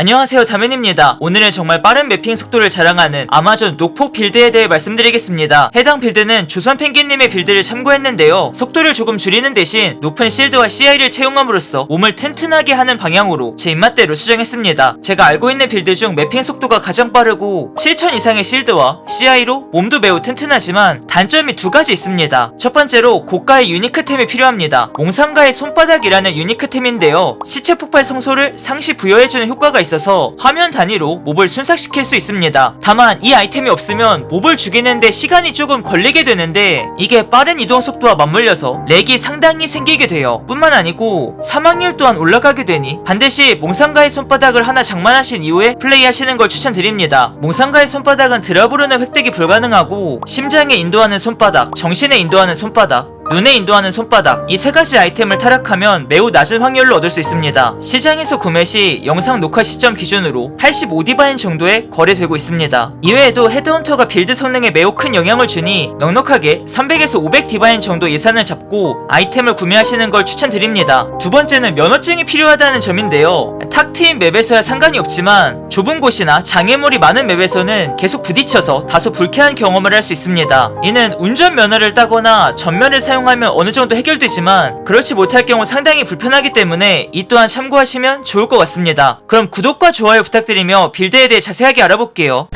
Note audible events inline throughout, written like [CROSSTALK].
안녕하세요 다면입니다. 오늘은 정말 빠른 매핑 속도를 자랑하는 아마존 녹폭 빌드에 대해 말씀드리겠습니다. 해당 빌드는 조선 펭귄님의 빌드를 참고했는데요. 속도를 조금 줄이는 대신 높은 실드와 CI를 채용함으로써 몸을 튼튼하게 하는 방향으로 제 입맛대로 수정했습니다. 제가 알고 있는 빌드 중 매핑 속도가 가장 빠르고 7000 이상의 실드와 CI로 몸도 매우 튼튼하지만 단점이 두 가지 있습니다. 첫 번째로 고가의 유니크템이 필요합니다. 몽상가의 손바닥이라는 유니크템인데요. 시체 폭발 성소를 상시 부여해주는 효과가 있 어서 화면 단위로 몹을 순삭시킬 수 있습니다. 다만 이 아이템이 없으면 몹을 죽이는데 시간이 조금 걸리게 되는데 이게 빠른 이동 속도와 맞물려서 렉이 상당히 생기게 돼요. 뿐만 아니고 사망률 또한 올라가게 되니 반드시 몽상가의 손바닥을 하나 장만하신 이후에 플레이하시는 걸 추천드립니다. 몽상가의 손바닥은 드라브로는 획득이 불가능하고 심장에 인도하는 손바닥, 정신에 인도하는 손바닥, 눈에 인도하는 손바닥 이 세 가지 아이템을 타락하면 매우 낮은 확률로 얻을 수 있습니다. 시장에서 구매 시 영상 녹화 시점 기준으로 85디바인 정도에 거래되고 있습니다. 이외에도 헤드헌터가 빌드 성능에 매우 큰 영향을 주니 넉넉하게 300에서 500디바인 정도 예산을 잡고 아이템을 구매하시는 걸 추천드립니다. 두 번째는 면허증이 필요하다는 점인데요. 탁 트인 맵에서야 상관이 없지만 좁은 곳이나 장애물이 많은 맵에서는 계속 부딪혀서 다소 불쾌한 경험을 할 수 있습니다. 이는 운전 면허를 따거나 전면을 사용 하면 어느 정도 해결되지만 그렇지 못할 경우 상당히 불편하기 때문에 이 또한 참고하시면 좋을 것 같습니다. 그럼 구독과 좋아요 부탁드리며 빌드에 대해 자세하게 알아볼게요.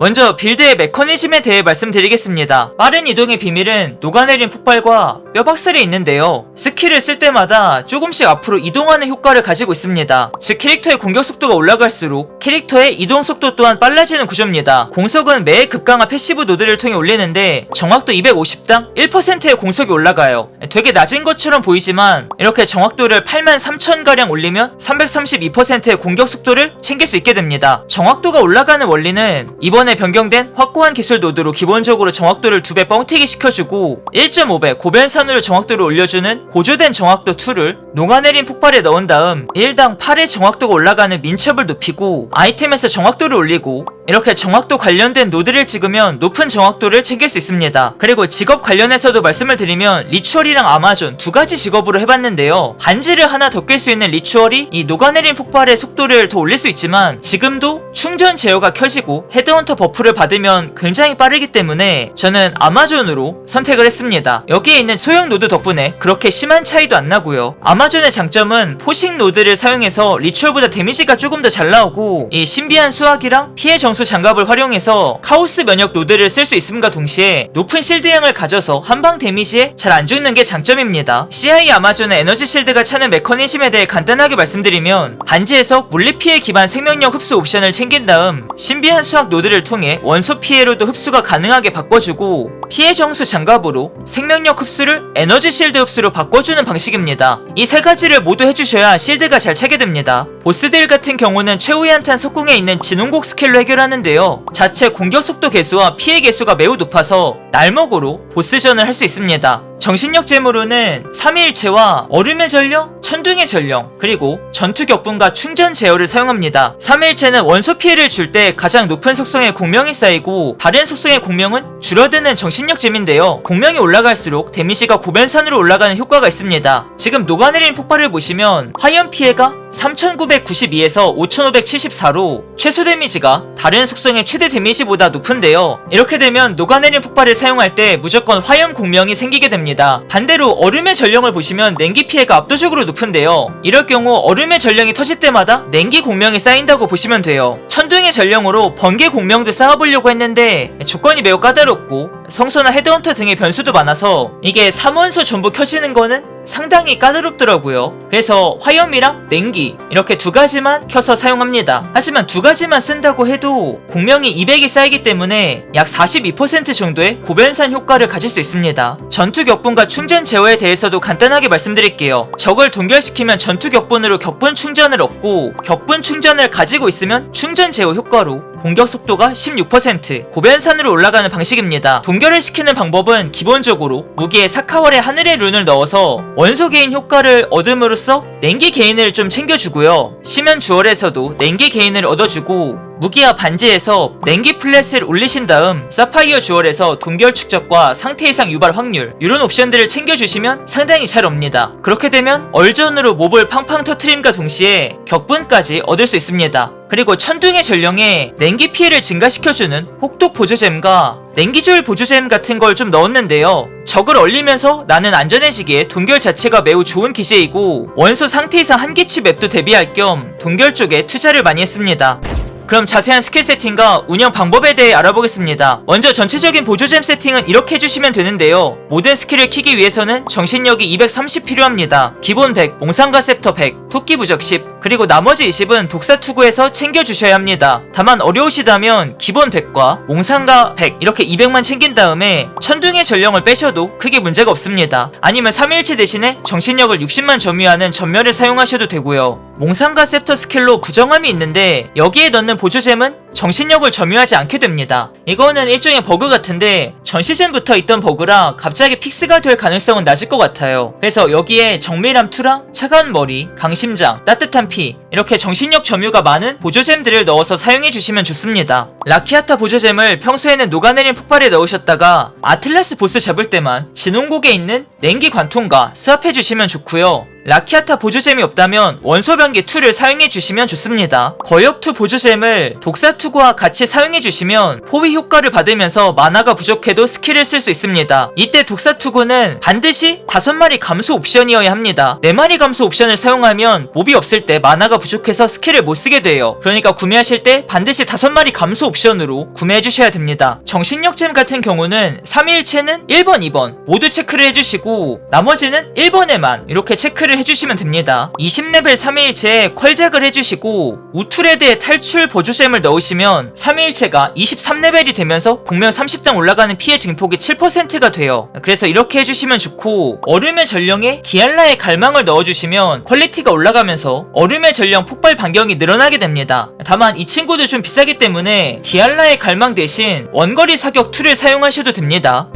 먼저 빌드의 메커니즘에 대해 말씀드리겠습니다. 빠른 이동의 비밀은 녹아내린 폭발과 뼈박살이 있는데요. 스킬을 쓸 때마다 조금씩 앞으로 이동하는 효과를 가지고 있습니다. 즉 캐릭터의 공격 속도가 올라갈수록 캐릭터의 이동 속도 또한 빨라지는 구조입니다. 공속은 매 급강화 패시브 노드를 통해 올리는데 정확도 250당 1%의 공속이 올라가요. 되게 낮은 것처럼 보이지만 이렇게 정확도를 83,000가량 올리면 332%의 공격 속도를 챙길 수 있게 됩니다. 정확도가 올라가는 원리는 이번에 변경된 확고한 기술 노드로 기본적으로 정확도를 두배 뻥튀기 시켜주고 1.5배 고변산으로 정확도를 올려주는 고조된 정확도 2를 녹아내린 폭발에 넣은 다음 1당 8의 정확도가 올라가는 민첩을 높이고 아이템에서 정확도를 올리고 이렇게 정확도 관련된 노드를 찍으면 높은 정확도를 챙길 수 있습니다. 그리고 직업 관련해서도 말씀을 드리면 리추얼이랑 아마존 두 가지 직업으로 해봤는데요. 반지를 하나 더 낄 수 있는 리추얼이 이 녹아내린 폭발의 속도를 더 올릴 수 있지만 지금도 충전 제어가 켜지고 헤드헌터 버프를 받으면 굉장히 빠르기 때문에 저는 아마존으로 선택을 했습니다. 여기에 있는 소형 노드 덕분에 그렇게 심한 차이도 안 나고요. 아마존의 장점은 포식 노드를 사용해서 리추얼보다 데미지가 조금 더 잘 나오고 이 신비한 수학이랑 피해 정수 장갑을 활용해서 카오스 면역 노드를 쓸 수 있음과 동시에 높은 실드량을 가져서 한방 데미지에 잘 안 죽는 게 장점입니다. CI 아마존의 에너지 실드가 차는 메커니즘에 대해 간단하게 말씀드리면 반지에서 물리 피해 기반 생명력 흡수 옵션을 챙긴 다음 신비한 수학 노드를 통해 원소 피해로도 흡수가 가능하게 바꿔주고 피해 정수 장갑으로 생명력 흡수를 에너지 실드 흡수로 바꿔주는 방식입니다. 이 세 가지를 모두 해주셔야 실드가 잘 차게 됩니다. 보스들 같은 경우는 최후의 한탄 석궁에 있는 진홍곡 스킬로 해결하는 데요. 자체 공격 속도 개수와 피해 개수가 매우 높아서 날먹으로 보스전을 할 수 있습니다. 정신력 제모로는 3일체와 얼음의 전령, 천둥의 전령, 그리고 전투 격분과 충전 제어를 사용합니다. 3일체는 원소 피해를 줄 때 가장 높은 속성의 공명이 쌓이고 다른 속성의 공명은 줄어드는 정신력 잼인데요. 공명이 올라갈수록 데미지가 고변산으로 올라가는 효과가 있습니다. 지금 녹아내린 폭발을 보시면 화염 피해가 3992에서 5574로 최소 데미지가 다른 속성의 최대 데미지보다 높은데요. 이렇게 되면 녹아내린 폭발을 사용할 때 무조건 화염 공명이 생기게 됩니다. 반대로 얼음의 전령을 보시면 냉기 피해가 압도적으로 높은데요. 이럴 경우 얼음의 전령이 터질 때마다 냉기 공명이 쌓인다고 보시면 돼요. 천둥의 전령으로 번개 공명도 쌓아보려고 했는데 조건이 매우 까다롭고 성소나 헤드헌터 등의 변수도 많아서 이게 3원소 전부 켜지는 거는 상당히 까다롭더라고요. 그래서 화염이랑 냉기 이렇게 두 가지만 켜서 사용합니다. 하지만 두 가지만 쓴다고 해도 공명이 200이 쌓이기 때문에 약 42% 정도의 고변산 효과를 가질 수 있습니다. 전투 격분과 충전 제어에 대해서도 간단하게 말씀드릴게요. 적을 동결시키면 전투 격분으로 격분 충전을 얻고 격분 충전을 가지고 있으면 충전 제어 효과로 공격 속도가 16% 고변산으로 올라가는 방식입니다. 동결을 시키는 방법은 기본적으로 무기에 사카월의 하늘의 룬을 넣어서 원소 개인 효과를 얻음으로써 냉기 개인을 좀 챙겨주고요. 심연 주얼에서도 냉기 개인을 얻어주고 무기와 반지에서 냉기 플랫을 올리신 다음 사파이어 주얼에서 동결 축적과 상태 이상 유발 확률 이런 옵션들을 챙겨주시면 상당히 잘 옵니다. 그렇게 되면 얼전으로 몹을 팡팡 터트림과 동시에 격분까지 얻을 수 있습니다. 그리고 천둥의 전령에 냉기 피해를 증가시켜주는 혹독 보조잼과 냉기조율 보조잼 같은 걸 좀 넣었는데요. 적을 얼리면서 나는 안전해지기에 동결 자체가 매우 좋은 기제이고 원소 상태 이상 한계치 맵도 대비할 겸 동결 쪽에 투자를 많이 했습니다. 그럼 자세한 스킬 세팅과 운영 방법에 대해 알아보겠습니다. 먼저 전체적인 보조잼 세팅은 이렇게 해주시면 되는데요. 모든 스킬을 키기 위해서는 정신력이 230 필요합니다. 기본 100, 몽상가 셉터 100, 토끼 부적 10, 그리고 나머지 20은 독사 투구에서 챙겨주셔야 합니다. 다만 어려우시다면 기본 100과 몽상가 100 이렇게 200만 챙긴 다음에 천둥의 전령을 빼셔도 크게 문제가 없습니다. 아니면 3일치 대신에 정신력을 60만 점유하는 전멸을 사용하셔도 되고요. 몽상가 셉터 스킬로 부정함이 있는데 여기에 넣는 보조잼은 정신력을 점유하지 않게 됩니다. 이거는 일종의 버그 같은데 전 시즌부터 있던 버그라 갑자기 픽스가 될 가능성은 낮을 것 같아요. 그래서 여기에 정밀함 2랑 차가운 머리, 강심장, 따뜻한 피 이렇게 정신력 점유가 많은 보조잼들을 넣어서 사용해 주시면 좋습니다. 라키아타 보조잼을 평소에는 녹아내린 폭발에 넣으셨다가 아틀라스 보스 잡을 때만 진홍곡에 있는 냉기 관통과 스왑해 주시면 좋고요. 라키아타 보조잼이 없다면 원소 변기 2를 사용해 주시면 좋습니다. 거역 2 보조잼을 독사 투구와 같이 사용해 주시면 포위 효과를 받으면서 만화가 부족해도 스킬을 쓸 수 있습니다. 이때 독사 투구는 반드시 5마리 감소 옵션이어야 합니다. 4마리 감소 옵션을 사용하면 몹이 없을 때 만화가 부족해서 스킬을 못 쓰게 돼요. 그러니까 구매하실 때 반드시 5마리 감소 옵션으로 구매해 주셔야 됩니다. 정신력잼 같은 경우는 3일체는 1번, 2번 모두 체크를 해주시고 나머지는 1번에만 이렇게 체크를 해주시면 됩니다. 20레벨 3일체에 컬잭을 해주시고 우투레드의 탈출 보조잼을 넣으시면 3일체가 23레벨이 되면서 복면 30단 올라가는 피해 증폭이 7%가 돼요. 그래서 이렇게 해주시면 좋고 얼음의 전령에 디알라의 갈망을 넣어주시면 퀄리티가 올라가면서 얼음의 전령 폭발 반경이 늘어나게 됩니다. 다만 이 친구도 좀 비싸기 때문에 디알라의 갈망 대신 원거리 사격 2를 사용하셔도 됩니다.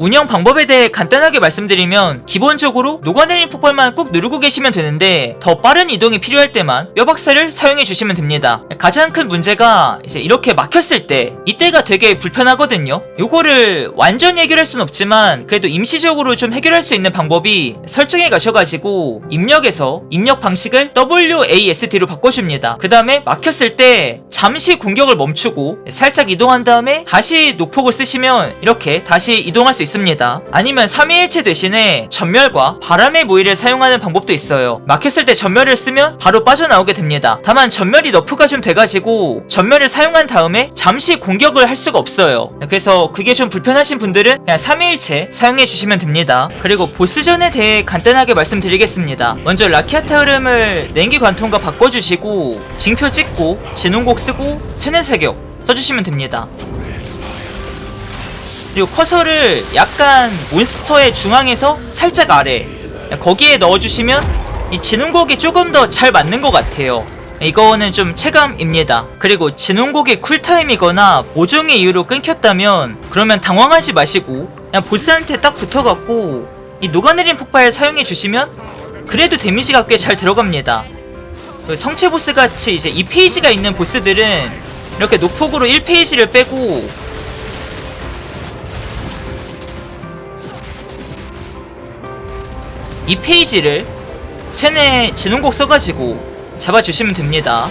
운영 방법에 대해 간단하게 말씀드리면 기본적으로 녹아내린 폭발만 꾹 누르고 계시면 되는데 더 빠른 이동이 필요할 때만 뼈박사를 사용해 주시면 됩니다. 가장 큰 문제가 이제 이렇게 막혔을 때 이때가 되게 불편하거든요. 요거를 완전 해결할 순 없지만 그래도 임시적으로 좀 해결할 수 있는 방법이 설정에 가셔가지고 입력에서 입력 방식을 WASD로 바꿔줍니다. 그 다음에 막혔을 때 잠시 공격을 멈추고 살짝 이동한 다음에 다시 녹폭을 쓰시면 이렇게 다시 이동할 수 있습니다. 아니면 3위일체 대신에 전멸과 바람의 무의를 사용하는 방법도 있어요. 막혔을 때 전멸을 쓰면 바로 빠져나오게 됩니다. 다만 전멸이 너프가 좀 돼가지고 전멸을 사용한 다음에 잠시 공격을 할 수가 없어요. 그래서 그게 좀 불편하신 분들은 그냥 3위일체 사용해 주시면 됩니다. 그리고 보스전에 대해 간단하게 말씀드리겠습니다. 먼저 라키아타 흐름을 냉기 관통과 바꿔주시고 징표 찍고 진홍곡 쓰고 쇠뇌 사격 써주시면 됩니다. 그리고 커서를 약간 몬스터의 중앙에서 살짝 아래 거기에 넣어주시면 이 진홍곡이 조금 더 잘 맞는 것 같아요. 이거는 좀 체감입니다. 그리고 진홍곡이 쿨타임이거나 모종의 이유로 끊겼다면 그러면 당황하지 마시고 그냥 보스한테 딱 붙어갖고 이 녹아내린 폭발 사용해 주시면 그래도 데미지가 꽤 잘 들어갑니다. 그 성체 보스 같이 이제 2페이지가 있는 보스들은 이렇게 녹폭으로 1페이지를 빼고 이 페이지를 쇠뇌 진홍곡 써가지고 잡아주시면 됩니다.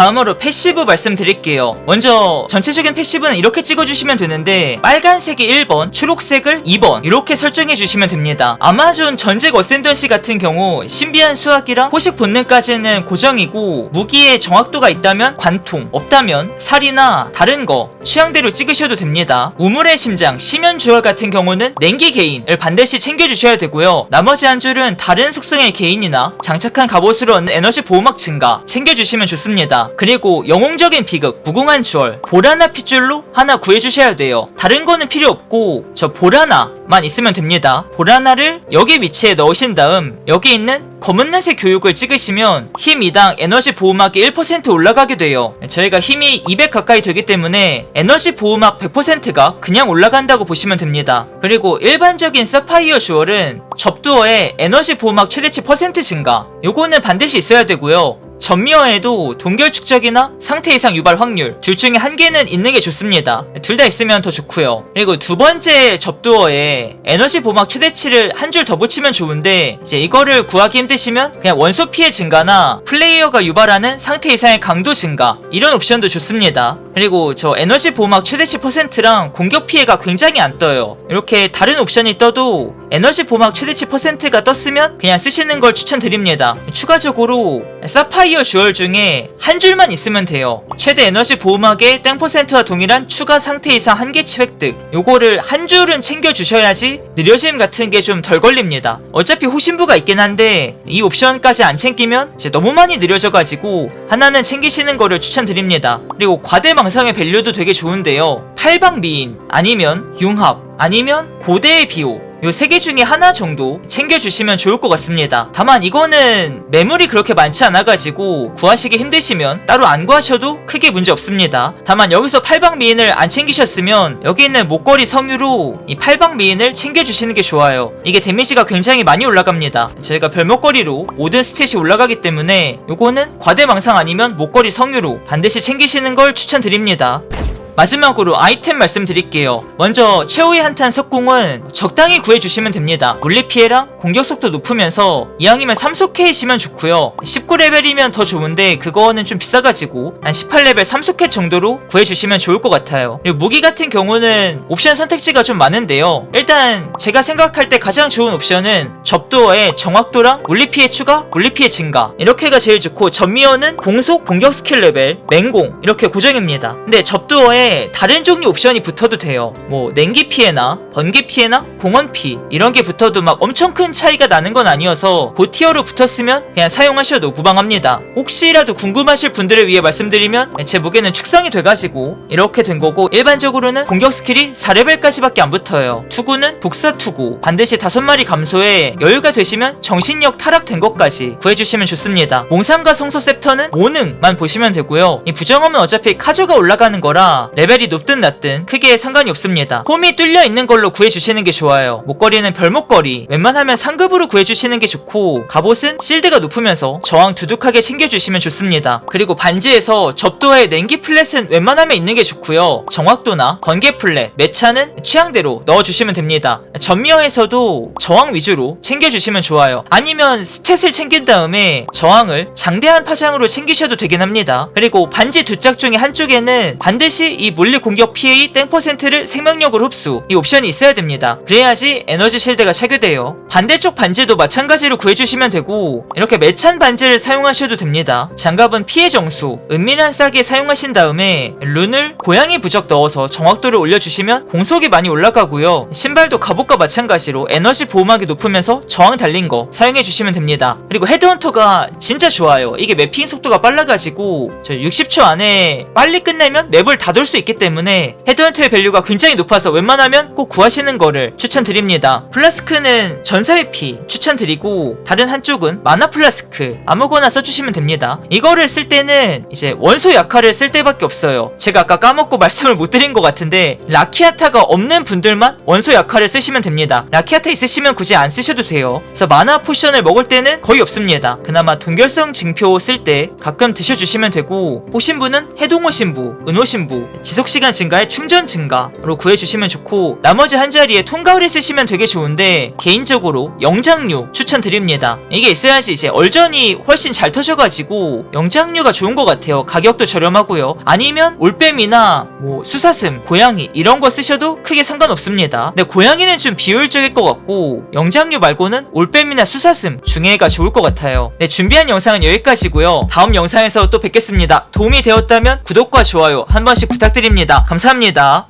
다음으로 패시브 말씀드릴게요. 먼저 전체적인 패시브는 이렇게 찍어주시면 되는데 빨간색이 1번, 초록색을 2번 이렇게 설정해 주시면 됩니다. 아마존 전직 어센던시 같은 경우 신비한 수학이랑 포식 본능까지는 고정이고 무기에 정확도가 있다면 관통, 없다면 살이나 다른 거 취향대로 찍으셔도 됩니다. 우물의 심장, 심연 주얼 같은 경우는 냉기 개인을 반드시 챙겨주셔야 되고요. 나머지 한 줄은 다른 속성의 개인이나 장착한 갑옷으로 얻는 에너지 보호막 증가 챙겨주시면 좋습니다. 그리고 영웅적인 비극, 무궁한 주얼, 보라나 핏줄로 하나 구해주셔야 돼요. 다른 거는 필요 없고 저 보라나만 있으면 됩니다. 보라나를 여기 위치에 넣으신 다음 여기 있는 검은색 교육을 찍으시면 힘 2당 에너지 보호막이 1% 올라가게 돼요. 저희가 힘이 200 가까이 되기 때문에 에너지 보호막 100%가 그냥 올라간다고 보시면 됩니다. 그리고 일반적인 사파이어 주얼은 접두어에 에너지 보호막 최대치 퍼센트 증가 요거는 반드시 있어야 되고요. 전미어에도 동결 축적이나 상태 이상 유발 확률 둘 중에 한 개는 있는 게 좋습니다. 둘 다 있으면 더 좋고요. 그리고 두 번째 접두어에 에너지 보막 최대치를 한 줄 더 붙이면 좋은데 이제 이거를 구하기 힘드시면 그냥 원소 피해 증가나 플레이어가 유발하는 상태 이상의 강도 증가 이런 옵션도 좋습니다. 그리고 저 에너지 보막 최대치 퍼센트랑 공격 피해가 굉장히 안 떠요. 이렇게 다른 옵션이 떠도 에너지 보막 최대치 퍼센트가 떴으면 그냥 쓰시는 걸 추천드립니다. 추가적으로 사파이 어 주얼 중에 한 줄만 있으면 돼요. 최대 에너지 보호막의 땡 퍼센트와 동일한 추가 상태 이상 한 개치 획득. 요거를 한 줄은 챙겨 주셔야지 느려짐 같은 게 좀 덜 걸립니다. 어차피 호신부가 있긴 한데 이 옵션까지 안 챙기면 이제 너무 많이 느려져가지고 하나는 챙기시는 거를 추천드립니다. 그리고 과대망상의 밸류도 되게 좋은데요. 팔방 미인 아니면 융합 아니면 고대의 비호 요 세 개 중에 하나 정도 챙겨주시면 좋을 것 같습니다. 다만 이거는 매물이 그렇게 많지 않아가지고 구하시기 힘드시면 따로 안 구하셔도 크게 문제 없습니다. 다만 여기서 팔방 미인을 안 챙기셨으면 여기 있는 목걸이 성유로 이 팔방 미인을 챙겨주시는 게 좋아요. 이게 데미지가 굉장히 많이 올라갑니다. 저희가 별목걸이로 모든 스탯이 올라가기 때문에 요거는 과대망상 아니면 목걸이 성유로 반드시 챙기시는 걸 추천드립니다. 마지막으로 아이템 말씀드릴게요. 먼저 최후의 한탄 석궁은 적당히 구해주시면 됩니다. 물리 피해랑 공격 속도 높으면서 이왕이면 3속해이시면 좋고요. 19레벨이면 더 좋은데 그거는 좀 비싸가지고 한 18레벨 3속해 정도로 구해주시면 좋을 것 같아요. 그리고 무기 같은 경우는 옵션 선택지가 좀 많은데요. 일단 제가 생각할 때 가장 좋은 옵션은 접도어의 정확도랑 물리 피해 추가, 물리 피해 증가 이렇게가 제일 좋고 전미어는 공속, 공격 스킬 레벨, 맹공 이렇게 고정입니다. 근데 접도어 에 다른 종류 옵션이 붙어도 돼요. 뭐 냉기 피해나 번개 피해나 공원 피 이런 게 붙어도 막 엄청 큰 차이가 나는 건 아니어서 고티어로 붙었으면 그냥 사용하셔도 무방합니다. 혹시라도 궁금하실 분들을 위해 말씀드리면 제 무게는 축성이 돼가지고 이렇게 된 거고 일반적으로는 공격 스킬이 4레벨까지밖에 안 붙어요. 투구는 복사 투구 반드시 5마리 감소에 여유가 되시면 정신력 타락된 것까지 구해주시면 좋습니다. 몽상과 성소 셉터는 5능만 보시면 되고요. 이 부정함은 어차피 카조가 올라가는 거라 레벨이 높든 낮든 크게 상관이 없습니다. 홈이 뚫려 있는 걸로 구해주시는 게 좋아요. 목걸이는 별목걸이, 웬만하면 상급으로 구해주시는 게 좋고 갑옷은 실드가 높으면서 저항 두둑하게 챙겨주시면 좋습니다. 그리고 반지에서 접도에 냉기 플랫은 웬만하면 있는 게 좋고요. 정확도나 번개 플랫, 매차는 취향대로 넣어주시면 됩니다. 전미어에서도 저항 위주로 챙겨주시면 좋아요. 아니면 스탯을 챙긴 다음에 저항을 장대한 파장으로 챙기셔도 되긴 합니다. 그리고 반지 두 짝 중에 한쪽에는 반드시 이 물리 공격 피해의 땡 퍼센트를 생명력으로 흡수 이 옵션이 있어야 됩니다. 그래야지 에너지 실드가 체결돼요. 반대쪽 반지도 마찬가지로 구해주시면 되고 이렇게 매찬 반지를 사용하셔도 됩니다. 장갑은 피해 정수, 은밀한 싹에 사용하신 다음에 룬을 고양이 부적 넣어서 정확도를 올려주시면 공속이 많이 올라가고요. 신발도 갑옷과 마찬가지로 에너지 보호막이 높으면서 저항 달린 거 사용해주시면 됩니다. 그리고 헤드헌터가 진짜 좋아요. 이게 매핑 속도가 빨라가지고 저 60초 안에 빨리 끝내면 맵을 다 돌수 있기 때문에 헤드헌터의 밸류가 굉장히 높아서 웬만하면 꼭 구하시는 거를 추천드립니다. 플라스크는 전사회피 추천드리고 다른 한쪽은 마나 플라스크 아무거나 써주시면 됩니다. 이거를 쓸 때는 이제 원소 약화를 쓸 때밖에 없어요. 제가 아까 까먹고 [LAUGHS] 말씀을 못 드린 것 같은데 라키아타가 없는 분들만 원소 약화를 쓰시면 됩니다. 라키아타 있으시면 굳이 안 쓰셔도 돼요. 그래서 마나 포션을 먹을 때는 거의 없습니다. 그나마 동결성 징표 쓸 때 가끔 드셔주시면 되고 호신부는 해동호 신부, 은호 신부, 지속시간 증가에 충전 증가로 구해주시면 좋고 나머지 한 자리에 통가을을 쓰시면 되게 좋은데 개인적으로 영장류 추천드립니다. 이게 있어야지 이제 얼전이 훨씬 잘 터져가지고 영장류가 좋은 것 같아요. 가격도 저렴하고요. 아니면 올빼미나 뭐 수사슴, 고양이 이런 거 쓰셔도 크게 상관없습니다. 근데 고양이는 좀 비효율적일 것 같고 영장류 말고는 올빼미나 수사슴 중에가 좋을 것 같아요. 네, 준비한 영상은 여기까지고요. 다음 영상에서 또 뵙겠습니다. 도움이 되었다면 구독과 좋아요 한 번씩 부탁드립니다. 감사합니다.